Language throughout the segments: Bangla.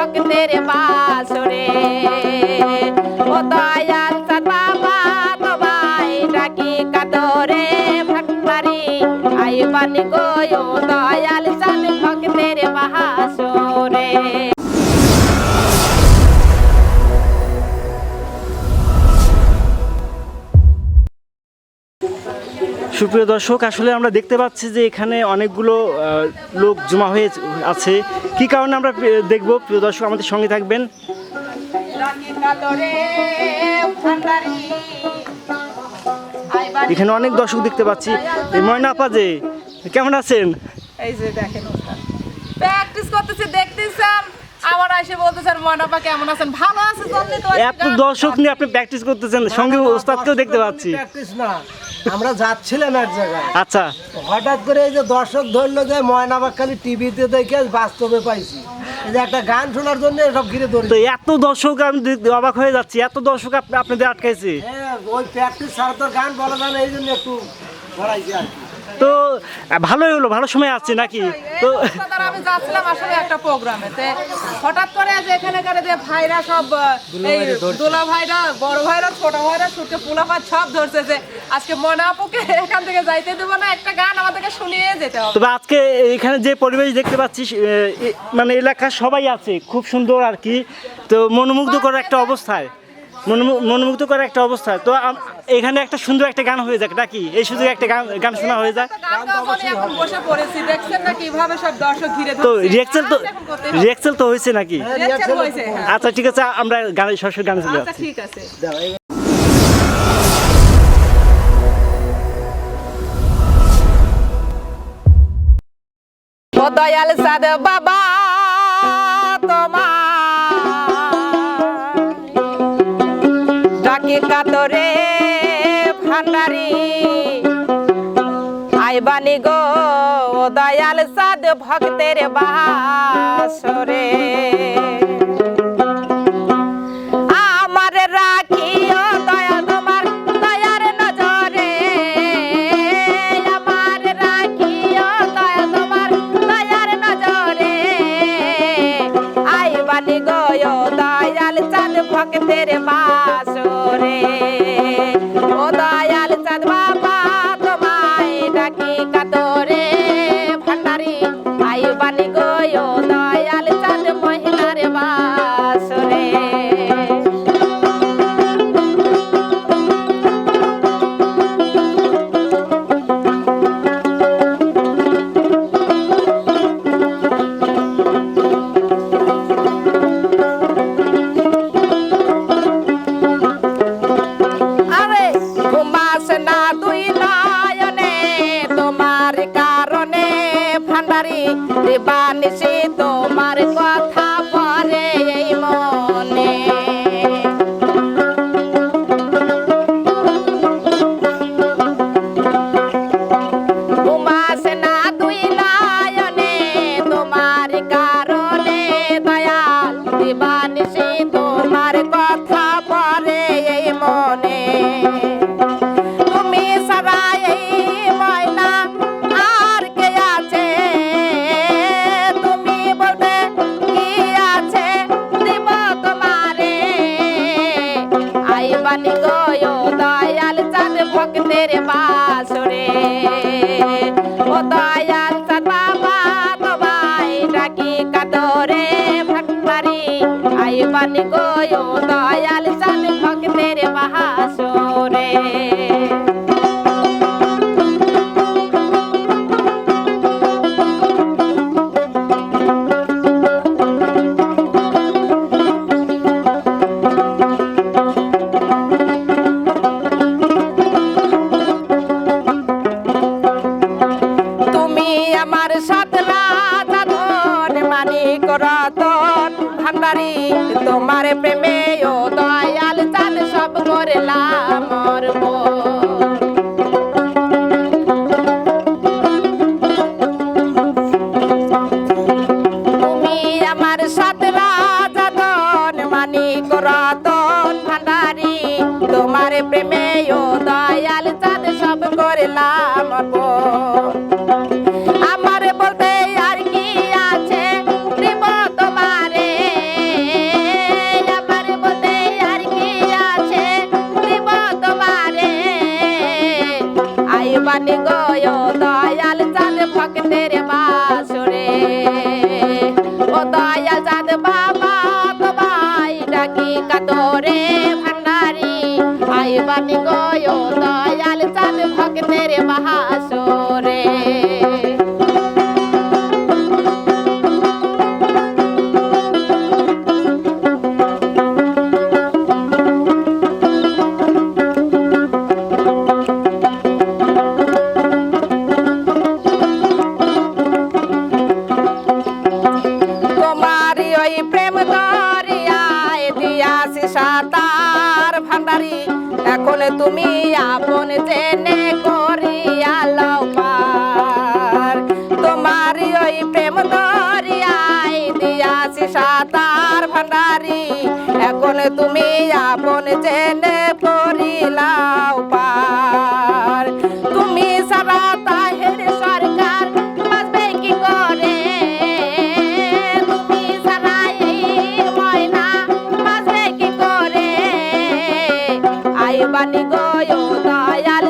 ভক্তের বাসরে ও দয়াল বাবা তোমায় ডাকি কাতরে ভক্তারি আইবানি গো দয়াল চাঁদ সুপ্রিয় দর্শক আসলে আমরা দেখতে পাচ্ছি যে এখানে অনেকগুলো লোক জমা হয়ে আছে। কি কারণে আমরা দেখব? প্রিয় দর্শক আমাদের সঙ্গে থাকবেন। এখানে অনেক দর্শক দেখতে পাচ্ছি। ময়না আপা যে কেমন আছেন? এই যে দেখেন প্র্যাকটিস করতেছি দেখতেছেন। আবার এসে বলতেছেন কেমন আছেন? ভালো আছে এত দর্শক নিয়ে আপনি প্র্যাকটিস করতেছেন সঙ্গে ওস্তাদকেও দেখতে পাচ্ছি। প্র্যাকটিস না। আমরা যাচ্ছিলাম এক জায়গায়। আচ্ছা। হঠাৎ করে এই যে দর্শক ধরলো যে ময়নাবাগ খালি টিভিতে দেখে বাস্তবে পাইছি। এই যে একটা গান শোনার জন্য সব ঘিরে ধরে। তো এত দর্শক আমি অবাক হয়ে যাচ্ছি এত দর্শক আপনি- আপনাদের আটকাইছে। হ্যাঁ ওই প্র্যাকটিস ছাড়া তো গান বলা যায় না এই জন্য একটু ভরাইছি আর কি। তো ভালোই হলো ভালো সময় আসছে নাকি? তো আমি যাচ্ছিলাম আসলে একটা প্রোগ্রামে। হঠাৎ করে যে এখানে করে যে ভাইরা সব এই দোলা ভাইরা বড় ভাইরা ছোট ভাইরা ছুটে পোলা ভাই সব ধরছে যে আজকে মনাপুকে এখান থেকে যাইতে দেবো না একটা গান আমাদেরকে শুনিয়ে যেতে হবে। তবে আজকে এখানে যে পরিবেশ দেখতে পাচ্ছি মানে এলাকার সবাই আছে খুব সুন্দর আর কি। তো মনোমুগ্ধকর একটা অবস্থায়। মনোমু- মনোমুগ্ধকর একটা অবস্থা। তো এখানে একটা সুন্দর একটা গান হয়ে যাক নাকি? এই সুযোগে একটা গান গান শোনা হয়ে যায় গান গাওয়ার জন্য এখন বসে পড়েছি দেখছেন না কীভাবে সব দর্শক ঘিরে তো রিয়েকশন তো। রিয়েকশন তো হয়েছে নাকি? হয়েছে, হ্যাঁ। আচ্ছা ঠিক আছে আমরা গানে সরাসরি গানে চলে আচ্ছা ঠিক আছে। দয়াল সাদ বাবা তোমার কাতরে ভান্ডারি। আইবানি গো দয়াল সাদ ভক্তের বাসরে। আমার রাখিও করে ভক্তের বাসরে ও দয়াল বাবা তোমায় ডাকি কাতরে ভক্তারি আইবানি গো দয়াল চাঁদ করাতন ভান্ডারি, তোমার প্রেমে ও দয়াল চাল সব করলাম মরব তুমি আমার সাথে রাজাতন মানি করাতন ভান্ডারি, তোমার প্রেমে ও দয়াল চাঁদ সব করলাম মরব বানি গয়, দয়াল চাঁদ ভক্তের বাসরে। ও দয়াল চাঁদ বাবা, তোমায় ডাকি কাতরে ভান্ডারি। আই বানি গয়, দয়াল চাঁদ ভক্তের বাসরে। প্রেম দরিয়ায় দিয়াছি সাতার ভান্ডারি। এখন তুমি আপন জেনে করিয়া লও পার। তোমারি ওই প্রেম দরিয়ায় দিয়াছি সাতার ভান্ডারি। এখন তুমি আপন জেনে করিলাও পার। আই বানি গয় দয়াল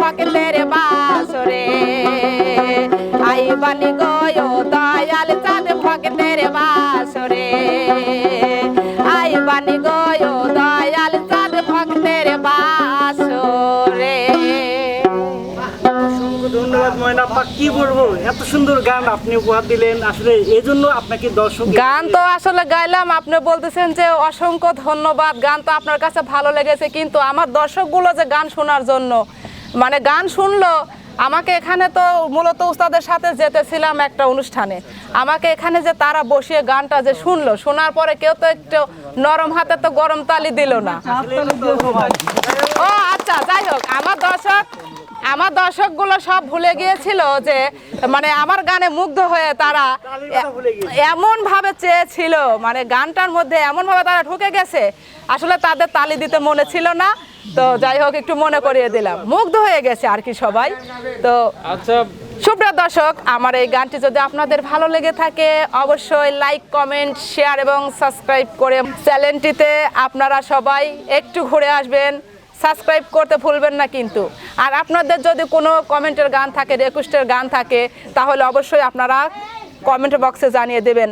ভক্তের বাসরে। আই বানি গয় দয়াল চাঁদ ভক্তের বাসরে। আই বানি গয় বলব এত সুন্দর গান আপনি উপহার দিলেন। আসলে এই জন্য আপনাকে দর্শক গান তো আসলে গাইলাম আপনি বলতেছেন যে অসংখ্য ধন্যবাদ। গান তো আপনার কাছে ভালো লেগেছে কিন্তু আমার দর্শকগুলো যে গান শোনার জন্য মানে গান শুনলো আমাকে এখানে তো মূলত উস্তাদের সাথে যেতেছিলাম একটা অনুষ্ঠানে। আমাকে এখানে যে তারা বসিয়ে গানটা যে শুনলো শোনার পরে কেউ তো একটু নরম হাতে তো গরম তালি দিল না। ও আচ্ছা যাই হোক আমার দর্শক আমার দর্শকগুলো সব ভুলে গিয়েছিল যে মানে আমার গানে মুগ্ধ হয়ে তারা তালির কথা এমন ভাবে চেয়েছিল মানে গানটার মধ্যে এমন ভাবে তারা ঢুকে গেছে আসলে তাদের তালি দিতে মনে ছিল না। তো যাই হোক একটু মনে করিয়ে দিলাম। মুগ্ধ হয়ে গেছে আর কি সবাই। তো আচ্ছা। সুপ্রিয় দর্শক আমার এই গানটি যদি আপনাদের ভালো লেগে থাকে অবশ্যই লাইক কমেন্ট শেয়ার এবং সাবস্ক্রাইব করে চ্যানেলটিতে আপনারা সবাই একটু ঘুরে আসবেন। সাবস্ক্রাইব করতে ভুলবেন না কিন্তু। আর আপনাদের যদি কোনো কমেন্টের গান থাকে, রিকোয়েস্টের গান থাকে, তাহলে অবশ্যই আপনারা কমেন্ট বক্সে জানিয়ে দেবেন।